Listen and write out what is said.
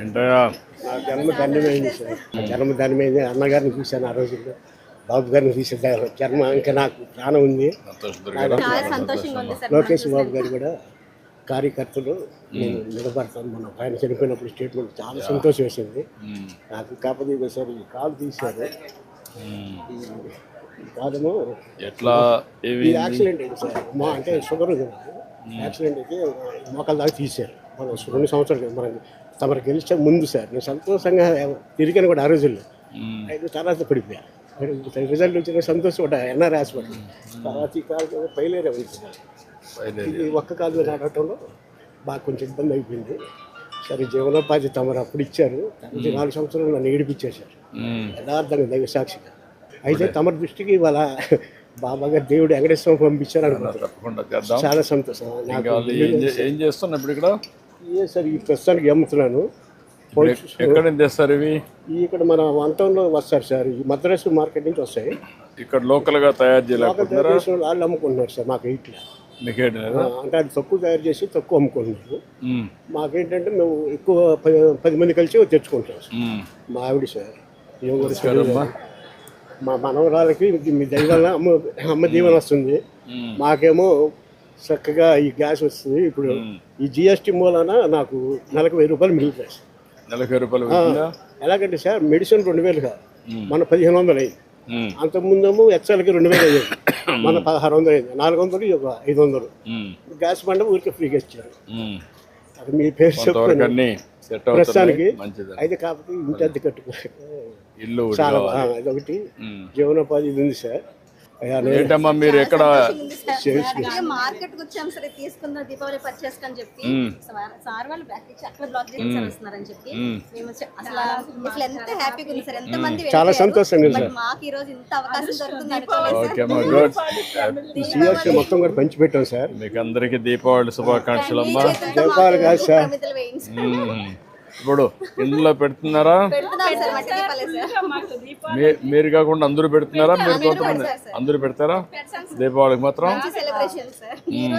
ఏంటయ్యా జన్మ ధన్యమైంది సార్. నా జన్మ ధన్యమైంది. అన్నగారిని చూశాను ఆ రోజుల్లో. బాబు గారిని చూసాను జన్మ ఇంకా నాకు ప్రాణం ఉంది. సంతోష్ దుర్గారావు. చాలా సంతోషంగా ఉంది సార్. లోకేష్ బాబు గారు కూడా కార్యకర్తలు నేను నిలబడతాను. మన ఆయన చనిపోయినప్పుడు స్టేట్మెంట్ చాలా సంతోషం వేసింది. నాకు కాకపోతే ఒకసారి ఈ కాలు తీశారు. కాలము ఎట్లా యాక్సిడెంట్ అయింది సార్. మా అంటే షుగర్ ఉంది. యాక్సిడెంట్ అయితే మోకాల దాకా తీశారు. మనం రెండు సంవత్సరాలు మనం తమరు గెలిచే ముందు సార్ నేను సంతోషంగా తిరిగాను కూడా ఆ రోజుల్లో. ఐదు తర్వాత పడిపోయా. రిజల్ట్ వచ్చిన సంతోషం కూడా ఎన్ఆర్ హాస్పిటల్. తర్వాత ఈ కాలు పైలేరే. ఇది ఒక్క కాలు నడవటంలో బాగా కొంచెం ఇబ్బంది అయిపోయింది. సరే జీవనోపాధి తమరు అప్పుడు ఇచ్చారు. నాలుగు సంవత్సరాలు నన్ను ఏడిపించేశారు. ఉమ్, యథార్థంగా దైవ సాక్షిగా అయితే తమ దృష్టికి వాళ్ళ బాబా గారు దేవుడు వెంకటేశ్వరం పంపించారు చేద్దాం. చాలా సంతోషం. ఏం చేస్తున్నా ఇప్పుడు ఇక్కడ? ఏ సార్ ఈ ప్రస్తుతానికి అమ్ముతున్నాను. ఎక్కడ నుంచి తెస్తారు ఇవి? ఇక్కడ మన వన్ టౌన్లో వస్తారు సార్ ఈ మద్రాసు మార్కెట్ నుంచి వస్తాయి. ఇక్కడ లోకల్గా తయారు చేయలేకపోతున్నారా? వాళ్ళు అమ్ముకుంటున్నారు సార్ మాకు ఇట్లా? అంటే అది తక్కువ తయారు చేసి తక్కువ అమ్ముకుంటున్నారు. మాకేంటంటే మేము ఎక్కువ పది మంది కలిసి తెచ్చుకుంటాం. మా ఆవిడ సార్ నమస్కారమ్మా. మా మనవరాలకి మీ దైవాల అమ్మ అమ్మ దీవెన వస్తుంది. మాకేమో చక్కగా ఈ గ్యాస్ వస్తుంది. ఇప్పుడు ఈ జిఎస్టీ మూలాన నాకు నెలకు వెయ్యి రూపాయలు మిగులుతాయి సార్. వెయ్యి రూపాయలు ఎలాగంటే సార్ మెడిసిన్ రెండు వేలు కాదు మన పదిహేను వందలు అయింది. ఉమ్, అంతకుముందేమో ఎక్సెల్కి రెండు వేలు అయ్యేది మన పదహారు వందలు అయింది. నాలుగు వందలు ఒక ఐదు వందలు. గ్యాస్ బండ ఊరికే ఫ్రీగా ఇచ్చారు. అది మీ పేరు కొంతవరకు చెప్తాను అన్ని సెట్ ప్రస్తుతానికి అయితే కాకపోతే ఇంటి అద్దె కట్టుకో. ఇల్లు ఒకటి. జీవనోపాధి ఇది ఉంది సార్. ఏంటమ్మా మీరు ఎక్కడ మార్కెట్కి వచ్చాం సరే తీసుకుందాం దీపావళి పర్చేస్ అని చెప్పి. సార్- వాళ్ళు బ్యాక్ ఇచ్చి అక్కడ బ్లాక్ చెప్పి. మేము. అసలు ఎంత హ్యాపీగా ఉంది సార్. ఎంత మంది చాలా. సంతోషంగా మాకు ఈ రోజు ఇంత అవకాశం దొరుకుతుంది మొత్తం కూడా పంచిపెట్టాం సార్. మీకు అందరికి దీపావళి శుభాకాంక్షలు అమ్మా. దీపావళి కాదు సార్. ఇప్పుడు ఇంట్లో పెడుతున్నారా? మీరు కాకుండా అందరూ పెడుతున్నారా? మీరు కొంతమంది. అందరూ పెడతారా? దీపావళికి మాత్రం?